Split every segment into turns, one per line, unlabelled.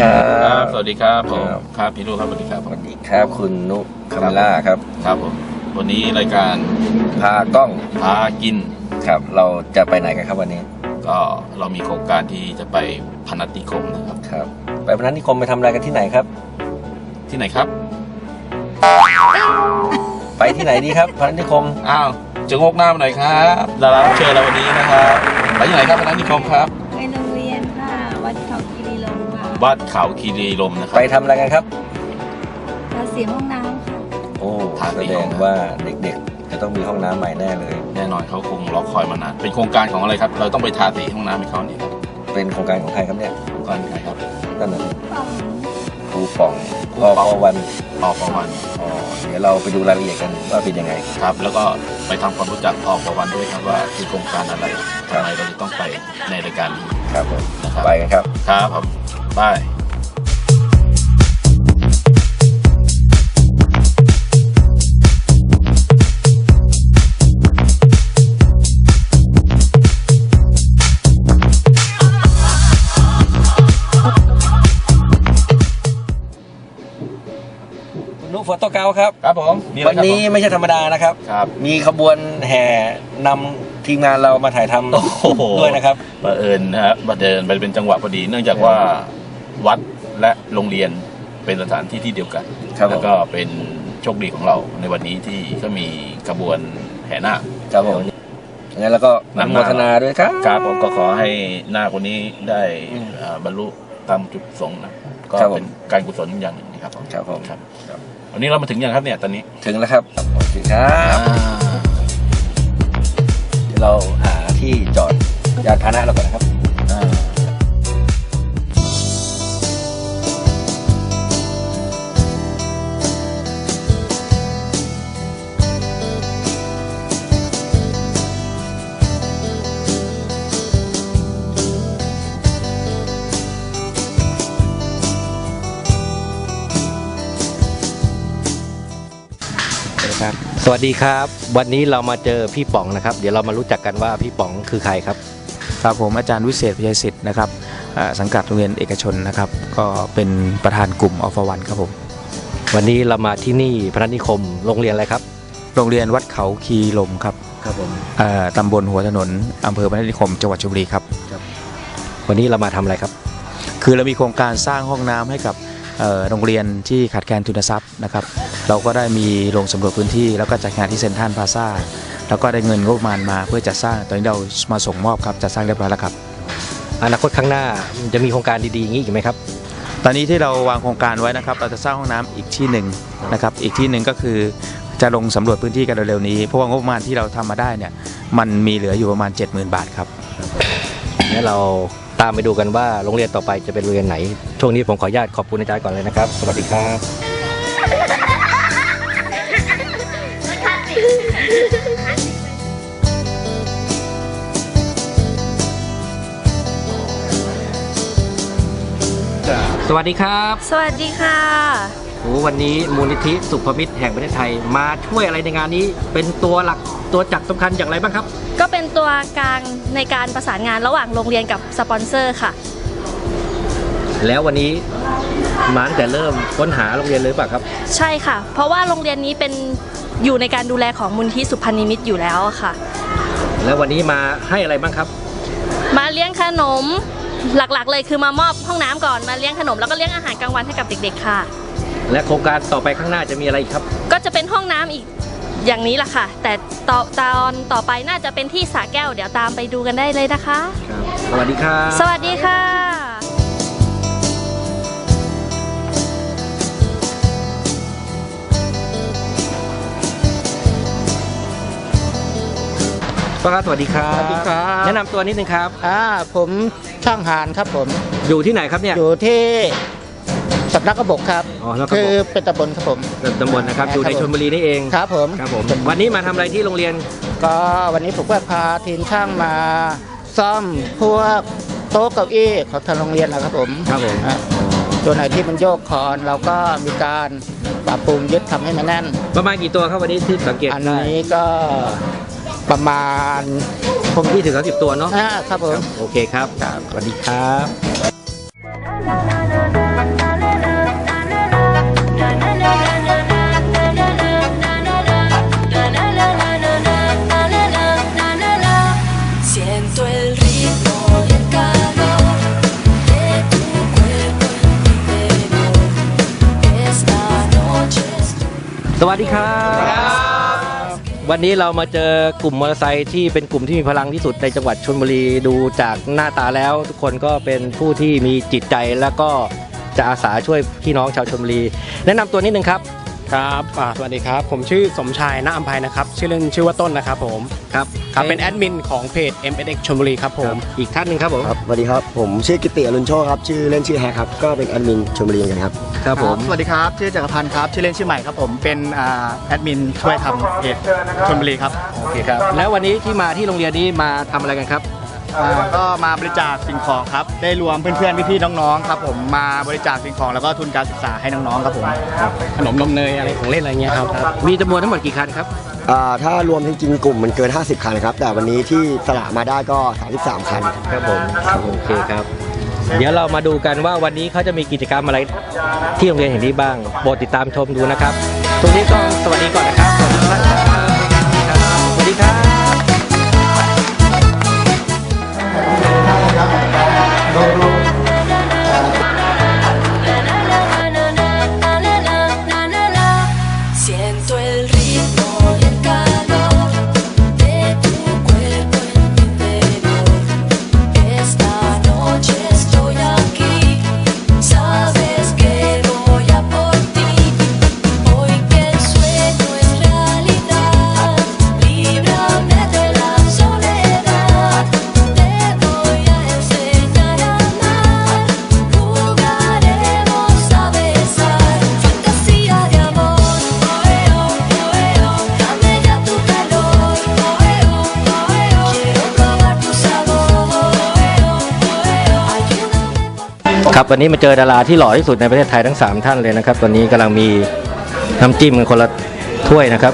ครั
ครับ
บ
สวัสดีครับผม
ครับ
ครับพี่ลูกครับสวัสดีครับ
สวัสดีครับคุณนุคาเมล่าครับ
ครับผม วันนี้รายการ
พากล้อง
พากิน
ครับ เราจะไปไหนกันครับวันนี้
ก็เรามีโครงการที่จะไปพนัสนิคมนะครับ
ครับ ไปพนัสนิคมไปทำอะไรกันที่ไหนครับ
ที่ไหนครับ
ไปที่ไหนดีครับพนัสนิคม
อ้าวจะงกหน้ามาหน่อยครับดารารับเชิญเราวันนี้นะครับไปที่ไหนครับพนัสนิคมครับ
วัดเขาคีรีลม
ย์นะครับ
ไปทำอะไรกันครับ
ทาสีห้องน้ำค่ะ
โอ้
ทาสี
แสด
ห้องงน้ำ
ว่าเด็กๆ จะต้องมีห้องน้ำใหม่แน่เลย
แน่นอนเขาคงรอคอยมานาน เป็นโครงการของอะไรครับ เราต้องไปทาสีห้องน้ำให้เขาเนี่ยครับ
เป็นโครงการของใครครับเนี่ย
โครงการใครครับ
นั่นน่ะ
ป่อง
ครูป่อง
ครู
อ
ป่อง
ปวัน
ออกประวัน
อ๋อเดี๋ยวเราไปดูรายละเอียดกันว่าเป็นยังไง
ครับ แล้วก็ไปทำความรู้จักออกประวันด้วยครับว่าคือโครงการอะไร
ครับ
ทำไมเราจะต้องไปในรายการนี้
ครับผม
นะครับ
ไปกันครับ
ครับผมบาย
คุณนุโฟโต้เกาครับ
ครับผมมีอะไร
วัน
ครับ
นี้
ผม
ไม่ใช่ธรรมดานะครับ
ครับ
มีขบวนแห่นำ ทีมงานเรามาถ่ายทำ
โอ้โห
ด้วยนะครับ
บังเอิญนะฮะบังเอิญไปเป็นจังหวะพอดี เนื่องจากว่าวัดและโรงเรียนเป็นสถานที่ที่เดียวกัน
ครับผม
แล้วก็เป็นโชคดีของเราในวันนี้ที่ก็มีขบวนแห่นาค
ครับผม งั้นแล้วก็อนำโม
มา
ทนาด้วยครับ
ครับผมก็ขอให้นาคคนนี้ได้
อืม
เอ่อบรรลุตามจุดประสงค์นะ ก็
ครับผม
เป็นการกุศลอย่างหนึ่งนะครับผม
ครับผม
ครับ
ครับ
วันนี้เรามาถึงยังครับเนี่ยตอนนี้
ถึงแล้วครับ โอเคครับเดี๋ยว เราหาที่จอดยานพาหนะเราก่อนนะครับ
วัสดีครับ วันนี้เรามาเจอพี่ป๋องนะครับ เดี๋ยวเรามารู้จักกันว่าพี่ป๋องคือใครครับ
ครับผมอาจารย์วิเศษพิชัยสิทธิ์นะครับอ่าสังกัดโรงเรียนเอกชนนะครับ ก็เป็นประธานกลุ่มอฟวันครับผม
วันนี้เรามาที่นี่พนัสนิคมโรงเรียนอะไรครับ
โรงเรียนวัดเขาคีลมครับ
ครับผม
อ่าตำบลหัวถนนอำเภอพนัสนิคมจังหวัดชลบุรีครับ
วันนี้เรามาทำอะไรครับ
คือเรามีโครงการสร้างห้องน้ำให้กับเอ่อ โรงเรียนที่ขาดแคลนทุนทรัพย์นะครับ เราก็ได้มีลงสำรวจพื้นที่ แล้วก็จัดงานที่เซ็นทรัลพลาซ่าแล้วก็ได้เงินงบประมาณมาเพื่อจัดสร้างตอนนี้เรามาส่งมอบครับจัดสร้างเรียบร้อยแล้วครับ
อนาคตข้างหน้าจะมีโครงการดีๆอย่างนี้อีกไหมครับ
ตอนนี้ที่เราวางโครงการไว้นะครับ เราจะสร้างห้องน้ำอีกที่หนึ่งนะครับ อีกที่หนึ่งก็คือจะลงสำรวจพื้นที่กันเร็วๆนี้ เพราะว่างบประมาณที่เราทำมาได้เนี่ยมันมีเหลืออยู่ประมาณ 70,000 บาทครับ
งั้นเรา ตามไปดูกันว่าโรงเรียนต่อไปจะเป็นโรงเรียนไหน ช่วงนี้ผมขออนุญาตขอบคุณอาจารย์ก่อนเลยนะครับ สวัสดีครับสวัสดีครับ
สวัสดีค่ะ
โอ้วันนี้มูลนิธิสุภมิตรแห่งประเทศไทย มาช่วยอะไรในงานนี้ เป็นตัวหลักตัวจักรสำคัญอย่างไรบ้างครับ
ก็เป็นตัวกลางในการประสานงานระหว่างโรงเรียนกับสปอนเซอร์ค่ะ
แล้ววันนี้มาตั้งแต่เริ่มค้นหาโรงเรียนเลยหรือเปล่าครับ
ใช่ค่ะ เพราะว่าโรงเรียนนี้เป็นอยู่ในการดูแลของมูลที่สุพรรณนิมิตรอยู่แล้วอะค่ะ
แล้ววันนี้มาให้อะไรบ้างครับ
มาเลี้ยงขนมหลักๆ เลยคือมามอบห้องน้ำก่อนมาเลี้ยงขนมแล้วก็เลี้ยงอาหารกลางวันให้กับเด็กๆค่ะ
และโครงการต่อไปข้างหน้าจะมีอะไรอีกครับ
ก็จะเป็นห้องน้ำอีก อย่างนี้แหละค่ะ แต่ต่อตอนต่อไปน่าจะเป็นที่สระแก้ว เดี๋ยวตามไปดูกันได้เลยนะคะ
สวัสดีครับ
สวัสดีค่ะ
ป้าครับสวัสดีครับ
สวัสดีครับ
แนะนำตัวนิดนึงครับ
อ่าผมช่างหานครับผม
อยู่ที่ไหนครับเนี่ย
อยู่ที่สำนักกบกครับ
อ๋อสำนักกบก
คือเป็นตำบลครับผม
ตำบลนะครับอยู่ในชลบุรีนี่เอง
ครับผม
ครับผม วันนี้มาทำอะไรที่โรงเรียน
ก็วันนี้ผมก็พาทีมช่างมาซ่อมพวกโต๊ะเก้าอี้ของทางโรงเรียนนะครับผม
ครับผม
อะตัวไหนที่มันโยกคอนเราก็มีการปรับปรุงยึดทำให้มันแน่น
ประมาณกี่ตัวครับวันนี้ที่สังเกต
อัน
ได้
นี้ก็ประมาณ
ผมที่ถึงสามสิบตัวเนาะ
อ่าครับผม
โอเคครับ สวัสดีครับ สวัสดีครับ วันนี้เรามาเจอกลุ่มมอเตอร์ไซค์ที่เป็นกลุ่มที่มีพลังที่สุดในจังหวัดชลบุรีดูจากหน้าตาแล้ว ทุกคนก็เป็นผู้ที่มีจิตใจแล้วก็จะอาสาช่วยพี่น้องชาวชลบุรี แนะนำตัวนิดนึงครับ
ครับอ่าสวัสดีครับ ผมชื่อสมชายนาอัมภัยนะครับ ชื่อเล่นชื่อว่าต้นนะครับผม
ครับ
ครับเป็นแอดมินของเพจ MSX ชลบุรีครับผม
อีกท่านหนึ่งครับผม
ครับสวัสดีครับ ผมชื่อกิติอรุณโชคครับ ชื่อเล่นชื่อแฮกครับ ก็เป็นแอดมินชมบุรีเหมือนกันครับ
ครับผม
สวัสดีครับ ชื่อจักรพันธ์ครับ ชื่อเล่นชื่อใหม่ครับผม เป็นอ่าแอดมินช่วยทำเพจชลบุรีครับ
โอเคครับ แล้ววันนี้ที่มาที่โรงเรียนนี้มาทำอะไรกันครับ
อ่าก็มาบริจาคสิ่งของครับ ได้รวมเพื่อนๆพี่ๆน้องๆครับผมมาบริจาคสิ่งของแล้วก็ทุนการศึกษาให้น้องๆครับผม
ขนมนมเนยอะไรของเล่นอะไรเงี้ยครับ
มีจำนวนทั้งหมดกี่คันครับ
อ่าถ้ารวมจริงๆกลุ่มมันเกิน 50 คันครับ แต่วันนี้ที่สละมาได้ก็ 33 คัน
ครับผมโอเคครับ เดี๋ยวเรามาดูกันว่าวันนี้เขาจะมีกิจกรรมอะไรที่โรงเรียนแห่งนี้บ้างโปรดติดตามชมดูนะครับตรงนี้ก็สวัสดีก่อนนะครับสวัสดีครับ ครับวันนี้มาเจอดาราที่หล่อที่สุดในประเทศไทยทั้ง 3 ท่านเลยนะครับตอนนี้กำลังมีน้ำจิ้มกันคนละถ้วยนะครับ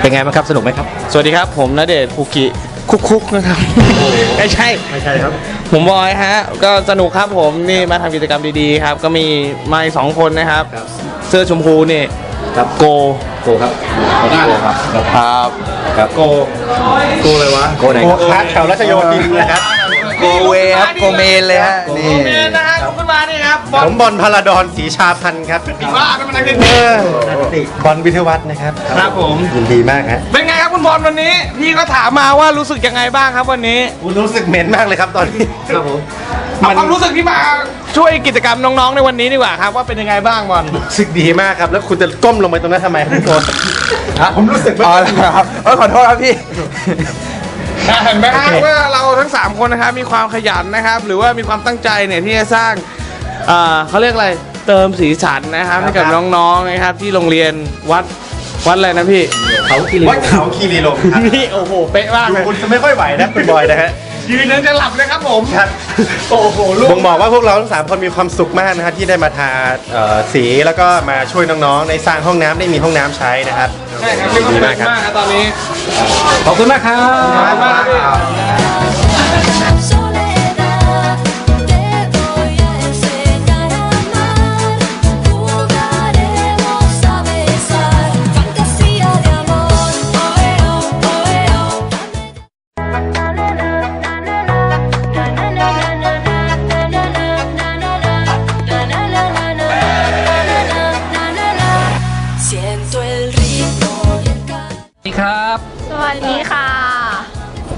เป็นไงบ้างครับสนุกไหมครับ
สวัสดีครับ ผมณเดชน์ภูกิคุกคุกๆนะครับ ไม่ใช่
ไม่ใช่ครับ
ผมบอยฮะ ก็สนุกครับผมนี่มาทำกิจกรรมดีๆครับ ก็มีมาอีกสองคนนะครับเสื้อชมพูนี่
ครับ
โก
โกครับโกครับ
ครับ
ครับโกโกเลยวะโกไหนครับ
คัดแถวรัชโยธินนะครับ
โกเวครับโกเมนเลยฮะนี่
นะฮะขึ้น มานี่ครับ
ผมบอลพาราดอนศรีชาพันธ์ครับ
ว่าเป็นนักเรียน
เออบอลวิทยาวัฒน์นะครับ
ครับผม
ยินดีมากฮะ
เป็นไงครับคุณบอลวันนี้ พี่ก็ถามมาว่ารู้สึกยังไงบ้างครับวันนี้
รู้สึกเหม็นมากเลยครับตอนนี้
ครับผม
เอาความรู้สึกที่มาช่วยกิจกรรมน้องๆในวันนี้ดีกว่าครับว่าเป็นยังไงบ้างบอล
รู้สึกดีมากครับ แล้วคุณจะก้มลงไปตรงนั้นทำไมคุณโกนผมรู้สึก
อ๋อแล้วครับเออขอโทษครับพี่
เห็นไหมครับว่าเราทั้ง 3 คนนะครับมีความขยันนะครับ หรือว่ามีความตั้งใจเนี่ยที่จะสร้าง เอ่อเขาเรียกอะไรเติมสีสันนะครับให้กับ น้องๆนะครับ ที่โรงเรียนวัดวัดอะไรนะพี่
เขากิริ
วัดเขาคีรีลมครับ
นี่โอ้โหเป๊ะมากเลย
คุณจะไม่ค่อยไหวนะคุณบอยนะฮะ
ยืนยังจะหลับเลยครับผม
ครับ
โอ้โหลูก
บ่งบอกว่าพวกเราทั้งสามคนมีความสุขมากนะครับที่ได้มาทาเอ่อสีแล้วก็มาช่วยน้องๆในสร้างห้องน้ำได้มีห้องน้ำใช้นะครับ
ใช่ครับมีความสุขมากครับตอนนี้
ขอบคุณมากครับ
ขอบคุณมากครับพี่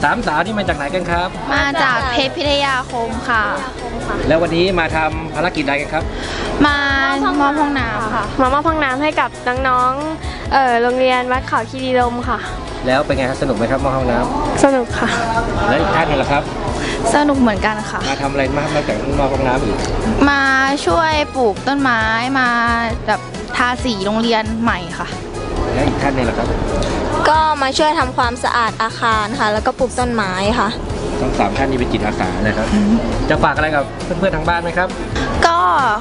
สามสาวที่มาจากไหนกันครับ
มาจากเพชรพิทยาคมค่ะ
แล้ววันนี้มาทำภารกิจอะไรกันครับ
มามอบห้องน้ำค่ะ
มามอบห้องน้ำให้กับน้องๆเอ่อโรงเรียนวัดเขาคีรีลมย์ค่ะ
แล้วเป็นไงครับสนุกไหมครับมาห้องน้ำ
สนุกค่ะ
แล้วอีกท่านหนึงล่ะครับ
สนุกเหมือนกันค่ะ
มาทำอะไรมากนอกจากมาห้องน้ำอีก
มาช่วยปลูกต้นไม้มาแบบทาสีโรงเรียนใหม่ค่ะ
แล้วอีกท่านหนึงล่ะครับ
ก็มาช่วยทำความสะอาดอาคารค่ะ แล้วก็ปลูกต้นไม้ค่ะ
ทั้งสามท่านนี้เป็นจิตอาสานะครับ จะฝากอะไรกับเพื่อนๆทางบ้านไหมครับ
ก็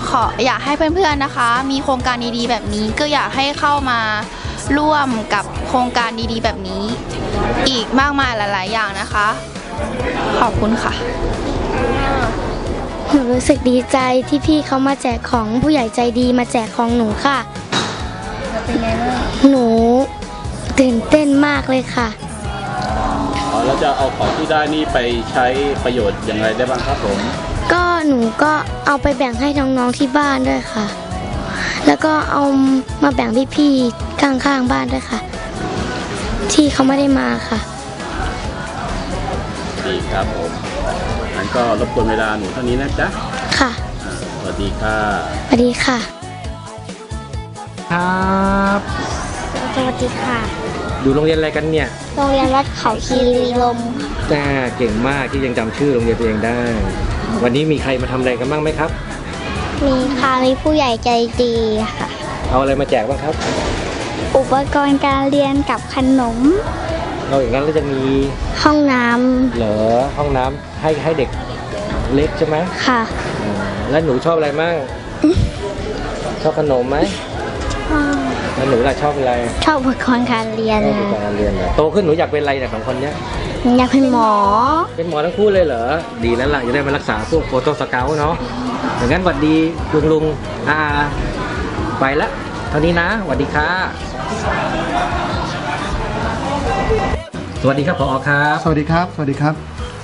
ขออยากให้เพื่อนๆนะคะ มีโครงการดีๆแบบนี้ ก็อยากให้เข้ามาร่วมกับโครงการดีๆ แบบนี้ อีกมากมายหลาย ๆ อย่างนะคะ ขอบคุณค่ะ
หนูรู้สึกดีใจที่พี่เขามาแจกของผู้ใหญ่ใจดีมาแจกของหนูค่ะหนู ตื่นเต้นมากเลยค่ะ
แล้วจะเอาของที่ได้นี่ไปใช้ประโยชน์อย่างไรได้บ้างครับผม
ก็หนูก็เอาไปแบ่งให้น้องๆที่บ้านด้วยค่ะ แล้วก็เอามาแบ่งพี่ๆข้างๆบ้านด้วยค่ะ ที่เขาไม่ได้มาค่ะ
ดีครับผมงั้นก็รบกวนเวลาหนูเท่านี้นะจ๊ะ
ค่ะ
อ่าสวัสดีค่ะ
สวัสดีค่ะ
ครับ
สวัสดีค่ะ
อยู่โรงเรียนอะไรกันเนี่ย
โรงเรียนวัดเขาคีรีลม
จ้าเก่งมากที่ยังจำชื่อโรงเรียนตัวเองได้ วันนี้มีใครมาทำอะไรกันบ้างไหมครับ
มีค่ะมีผู้ใหญ่ใจดีค่ะ
เอาอะไรมาแจกบ้างครับ
อุปกรณ์การเรียนกับขนม
เราอย่างนั้นเราจะมี
ห้องน้ำ
เหรอห้องน้ำให้ให้เด็กเล็กใช่ไหม
ค่ะ
อ่าแล้วหนูชอบอะไรมั่งชอบขนมไหม แล้วหนูล่ะชอบอะไร
ชอบอุปกรณ์การเรียน
ชอบการเรียนเหรอโตขึ้นหนูอยากเป็นอะไรเนี่ยสองคนเนี้ย
อยากเป็นหมอ
เป็นหมอทั้งคู่เลยเหรอ ดีแล้วล่ะจะได้มารักษาพวกโฟโต้สเกลเนาะอย่างนั้นหวัดดีลุงลุงอาไปละเท่านี้นะหวัดดีค่ะ สวัสดีครับพอครับ
สวัสดีครับ สวัสดีครับ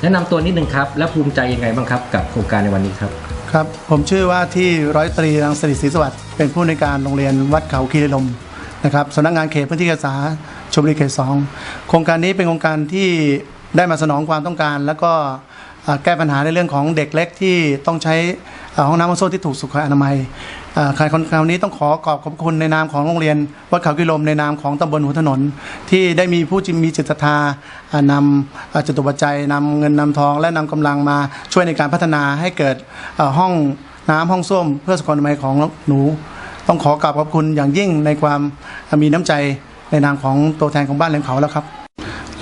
แนะนำตัวนิดนึงครับ และภูมิใจยังไงบ้างครับ กับโครงการในวันนี้ครับ
ครับผมชื่อว่าที่ร้อยตรีรังสิริศรีสวัสดิ์เป็นผู้ในการโรงเรียนวัดเขาคีรีลมนะครับสำนักงานเขตพื้นที่การศึกษาชมบุรีเขตสองโครงการนี้เป็นโครงการที่ได้มาสนองความต้องการ แล้วก็ แก้ปัญหาในเรื่องของเด็กเล็กที่ต้องใช้ห้องน้ำห้องส้วมที่ถูกสุขอนามัยเอ่อการคราวนี้ต้องขอขอบขอบคุณในนามของโรงเรียน วัดเขากิลมในนามของตำบลหัวถนน ที่ได้มีผู้มีจิตศรัทธานำจตุปัจจัยนำเงินนำทอง และนำกำลังมาช่วยในการพัฒนาให้เกิดห้องน้ำห้องส้วมเพื่อสุขอนามัยของหนู ต้องขอกราบขอบคุณอย่างยิ่งในความมีน้ำใจในนามของตัวแทนของบ้านแหลมเขาแล้วครับ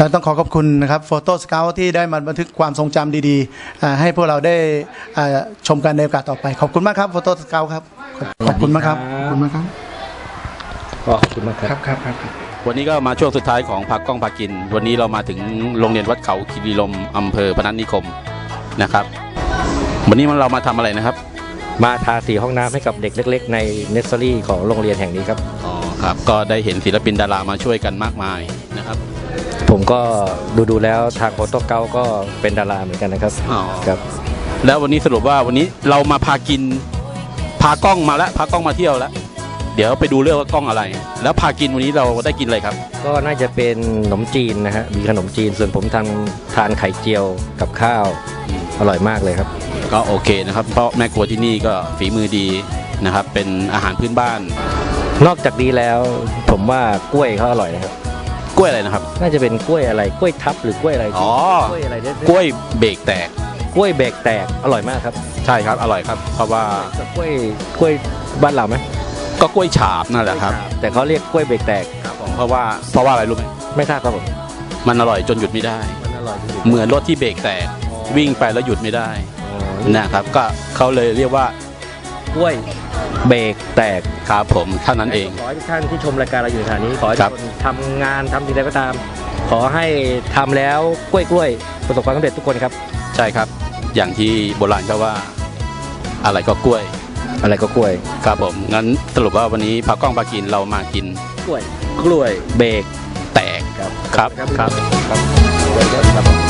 และต้องขอขอบคุณนะครับโฟโต้สเกลที่ได้มาบันทึกความทรงจำดีๆอ่าให้พวกเราได้อ่าชมกันในโอกาสต่อไป ขอบคุณมากครับโฟโต้สเกลครับ ขอบคุณมากครับ ขอบคุณมากครับ
ก็ขอบคุณมากครับ
ครับครับครับ
วันนี้ก็มาช่วงสุดท้ายของพักกล้องพากิน วันนี้เรามาถึงโรงเรียนวัดเขาคีรีลมย์อำเภอพนัสนิคมนะครับ วันนี้เรามาทำอะไรนะครับ
มาทาสีห้องน้ำให้กับเด็กเล็ก ๆ ในเนสซอรี่ของโรงเรียนแห่งนี้ครับ
อ๋อครับ ก็ได้เห็นศิลปินดารามาช่วยกันมากมายนะครับ
ผมก็ดูดูๆแล้วทางโฟโต้เกาก็เป็นดาราเหมือนกันนะครับ
อ๋อ
ครับ
แล้ววันนี้สรุปว่าวันนี้เรามาพากิน พากล้องมาแล้วพากล้องมาเที่ยวแล้ว เดี๋ยวไปดูเรื่องว่ากล้องอะไร แล้วพากินวันนี้เราได้กินอะไรครับ
ก็น่าจะเป็นขนมจีนนะฮะมีขนมจีนส่วนผมทำทานไข่เจียวกับข้าวอร่อยมากเลยครับ
ก็โอเคนะครับ เพราะแม่ครัวที่นี่ก็ฝีมือดีนะครับ เป็นอาหารพื้นบ้าน
นอกจากนี้แล้วผมว่ากล้วยเขาอร่อยนะครับ
กล้วยอะไรนะครับ
น่าจะเป็นกล้วยอะไร กล้วยทับหรือกล้วยอะไร
อ๋อ
กล้วยอะไรเนี่ย
กล้วยเบรกแตก
กล้วยเบรกแตก อร่อยมากครับ
ใช่ครับ อร่อยครับ เพราะว่า
กล้วยกล้วยบ้านเราไหม
ก็กล้วยฉาบนั่นแหละครับ
แต่เขาเรียกกล้วยเบรกแตก
ครับผมเพราะว่าเพราะว่าอะไรรู้ไหม
ไม่ทราบครับผม
มันอร่อยจนหยุดไม่ได้
มันอร่อยจริง
เหมือนรถที่เบรกแตก วิ่งไปแล้วหยุดไม่ได้นะครับ ก็เขาเลยเรียกว่า
กล้วย เบรกแตก
ครับผมเท่านั้นเอง
ขอให้ทุกท่านที่ชมรายการเราอยู่ในฐานนี้ขอให้
ครั
ทุ
บ
กคนทำงานทำสิ่งใดก็ตาม ขอให้ทำแล้วกล้วยกล้วยๆประสบความสำเร็จทุกคนครับ
ใช่ครับ อย่างที่โบราณเขาว่าอะไรก็กล้วย
อะไรก็กล้วย
ครับผม งั้นสรุปว่าวันนี้พักกล้องปากินเรามากิน
กล้วย
กล้วย
เบรก
แตก
ครับ
ครับ
ครับ
ครับ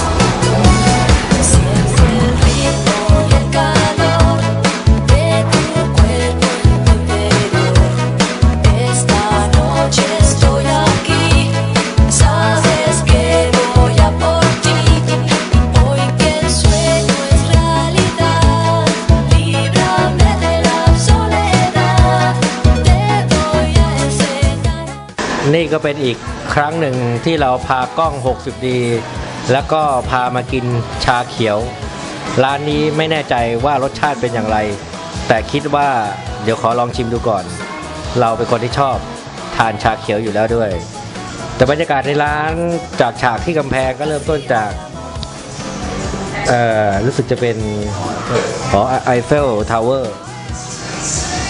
นี่ก็เป็นอีกครั้งหนึ่งที่เราพากล้อง 60 ดี แล้วก็พามากินชาเขียว ร้านนี้ไม่แน่ใจว่ารสชาติเป็นอย่างไร แต่คิดว่าเดี๋ยวขอลองชิมดูก่อน เราเป็นคนที่ชอบทานชาเขียวอยู่แล้วด้วย แต่บรรยากาศในร้านจากฉากที่กำแพงก็เริ่มต้นจากเอ่อรู้สึกจะเป็นหอไอเฟลทาวเวอร์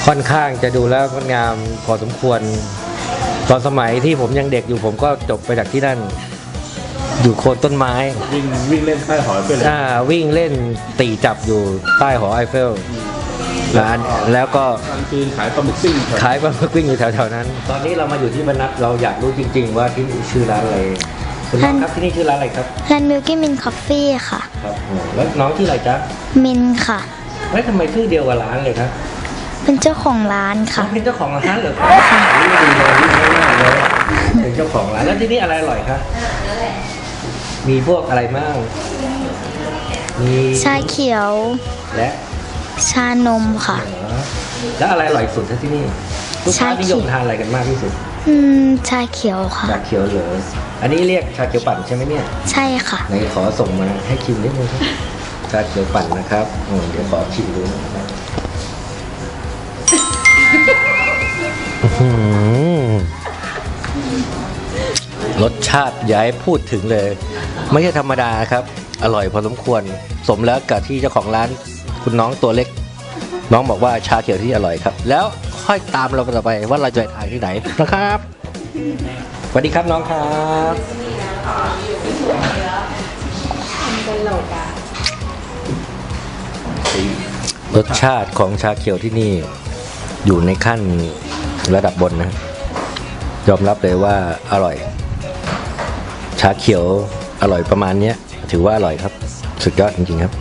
ค่อนข้างจะดูแล้วงดงามพอสมควร ตอนสมัยที่ผมยังเด็กอยู่ผมก็จบไปจากที่นั่น อยู่โคนต้นไม้
วิ่งวิ่งเล่นใต้หอไปเลย
อ่าวิ่งเล่นตีจับอยู่ใต้หอไอเฟลร้านแล้วก็
กลางคืนขายปลาหมึกซิ่ง
ขายปลาหมึกวิ่งอยู่แถวๆนั้น ตอนนี้เรามาอยู่ที่บรรนัดเราอยากรู้จริง ๆ ว่าที่นี่ชื่อร้านอะไรคุณน้องครับที่นี่ชื่อร้านอะไรครับ
ร้านมิลกี้มินคอฟฟี่ค่ะ
ครับแล้วน้องชื่ออะไรจ๊ะ
มินค่ะ
แล้วทำไมชื่อเดียวกับร้านเลยครับ
เป็นเจ้าของร้านค่ะ
เป็นเจ้าของร้านเหรอครับดีเลยดีมากเลยเป็นเจ้าของร้านแล้วที่นี่อะไรอร่อยครับมีพวกอะไรบ้างมี
ชาเขียว
และ
ชานมค่ะ
แล้วอะไรอร่อยสุดที่นี่ลูกค้า
ชาเขี
นิ
ยว
ยมทานอะไรกันมากที่สุด
อืม ชาเขียวค่ะ
ชาเขียวเหรออันนี้เรียกชาเขียวปั่นใช่ไหมเนี่ย
ใช่ค่ะ
ไหนขอส่งมาให้ชิมนิดนึงครับชาเขียวปั่นนะครับอืมเดี๋ยวขอชิมดูนะครับอื้อหือ รสชาติย้ายพูดถึงเลย ไม่ใช่ธรรมดาครับ อร่อยพอสมควร สมแล้วกับที่เจ้าของร้านคุณน้องตัวเล็ก น้องบอกว่าชาเขียวที่อร่อยครับ แล้วค่อยตามเราต่อไปว่าเราจะไปทานที่ไหนนะครับสวัสดีครับน้องครับรสชาติของชาเขียวที่นี่ อยู่ในขั้นระดับบนนะยอมรับเลยว่าอร่อย ชาเขียวอร่อยประมาณนี้ถือว่าอร่อยครับ สุดยอดจริงๆครับ